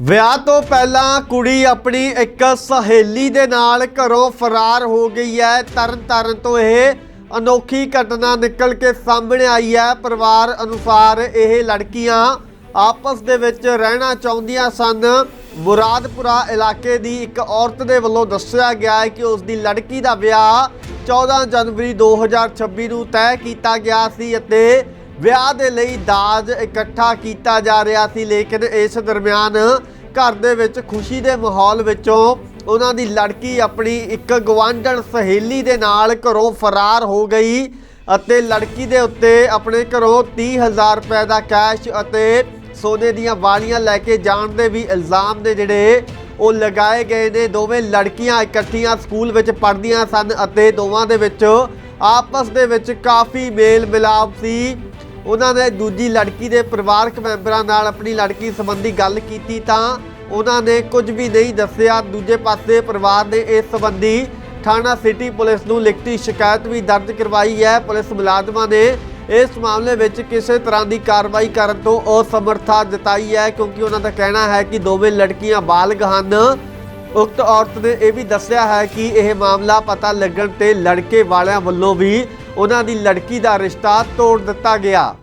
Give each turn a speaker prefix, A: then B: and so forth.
A: ਵਿਆਹ ਤੋਂ ਪਹਿਲਾਂ ਕੁੜੀ ਆਪਣੀ ਇੱਕ ਸਹੇਲੀ ਦੇ ਨਾਲ ਘਰੋਂ ਫਰਾਰ ਹੋ ਗਈ ਹੈ। ਤਰਨ ਤਾਰਨ ਤੋਂ ਇਹ ਅਨੋਖੀ ਘਟਨਾ ਨਿਕਲ ਕੇ ਸਾਹਮਣੇ ਆਈ ਹੈ। ਪਰਿਵਾਰ ਅਨੁਸਾਰ ਇਹ ਲੜਕੀਆਂ ਆਪਸ ਦੇ ਵਿੱਚ ਰਹਿਣਾ ਚਾਹੁੰਦੀਆਂ ਸਨ। ਮੁਰਾਦਪੁਰਾ ਇਲਾਕੇ ਦੀ ਇੱਕ ਔਰਤ ਦੇ ਵੱਲੋਂ ਦੱਸਿਆ ਗਿਆ ਹੈ ਕਿ ਉਸ ਦੀ ਲੜਕੀ ਦਾ ਵਿਆਹ 14 ਜਨਵਰੀ 2026 ਨੂੰ ਤੈਅ ਕੀਤਾ ਗਿਆ ਸੀ ਅਤੇ ਵਿਆਹ ਦੇ ਲਈ ਦਾਜ ਇਕੱਠਾ ਕੀਤਾ ਜਾ ਰਿਹਾ ਸੀ, ਲੇਕਿਨ ਇਸ ਦਰਮਿਆਨ ਘਰ ਦੇ ਵਿੱਚ ਖੁਸ਼ੀ ਦੇ ਮਾਹੌਲ ਵਿੱਚੋਂ ਉਹਨਾਂ ਦੀ ਲੜਕੀ ਆਪਣੀ ਇੱਕ ਗਵਾਂਢਣ ਸਹੇਲੀ ਦੇ ਨਾਲ ਘਰੋਂ ਫਰਾਰ ਹੋ ਗਈ ਅਤੇ ਲੜਕੀ ਦੇ ਉੱਤੇ ਆਪਣੇ ਘਰੋਂ 30000 ਰੁਪਏ ਦਾ ਕੈਸ਼ ਅਤੇ ਸੋਨੇ ਦੀਆਂ ਵਾਲੀਆਂ ਲੈ ਕੇ ਜਾਣ ਦੇ ਵੀ ਇਲਜ਼ਾਮ ਨੇ ਜਿਹੜੇ ਉਹ ਲਗਾਏ ਗਏ ਨੇ। ਦੋਵੇਂ ਲੜਕੀਆਂ ਇਕੱਠੀਆਂ ਸਕੂਲ ਵਿੱਚ ਪੜ੍ਹਦੀਆਂ ਸਨ ਅਤੇ ਦੋਵਾਂ ਦੇ ਵਿੱਚ ਆਪਸ ਦੇ ਵਿੱਚ ਕਾਫੀ ਮੇਲ ਮਿਲਾਪ ਸੀ। ਉਹਨਾਂ ਨੇ ਦੂਜੀ ਲੜਕੀ ਦੇ ਪਰਿਵਾਰਕ ਮੈਂਬਰਾਂ ਨਾਲ ਆਪਣੀ ਲੜਕੀ ਸੰਬੰਧੀ ਗੱਲ ਕੀਤੀ ਤਾਂ ਉਹਨਾਂ ਨੇ ਕੁਝ ਵੀ ਨਹੀਂ ਦੱਸਿਆ। ਦੂਜੇ ਪਾਸੇ ਪਰਿਵਾਰ ਨੇ ਇਸ ਸੰਬੰਧੀ ਥਾਣਾ ਸਿਟੀ ਪੁਲਿਸ ਨੂੰ ਲਿਖਤੀ ਸ਼ਿਕਾਇਤ ਵੀ ਦਰਜ ਕਰਵਾਈ ਹੈ। ਪੁਲਿਸ ਮੁਲਾਜ਼ਮਾਂ ਨੇ ਇਸ ਮਾਮਲੇ ਵਿੱਚ ਕਿਸੇ ਤਰ੍ਹਾਂ ਦੀ ਕਾਰਵਾਈ ਕਰਨ ਤੋਂ ਅਸਮਰਥਾ ਜਤਾਈ ਹੈ ਕਿਉਂਕਿ ਉਹਨਾਂ ਦਾ ਕਹਿਣਾ ਹੈ ਕਿ ਦੋਵੇਂ ਲੜਕੀਆਂ ਬਾਲਗ ਹਨ। ਉਕਤ ਔਰਤ ਨੇ ਇਹ ਵੀ ਦੱਸਿਆ ਹੈ ਕਿ ਇਹ ਮਾਮਲਾ ਪਤਾ ਲੱਗਣ ਤੇ ਲੜਕੇ ਵਾਲਿਆਂ ਵੱਲੋਂ ਵੀ ਉਹਨਾਂ ਦੀ ਲੜਕੀ ਦਾ ਰਿਸ਼ਤਾ ਤੋੜ ਦਿੱਤਾ ਗਿਆ।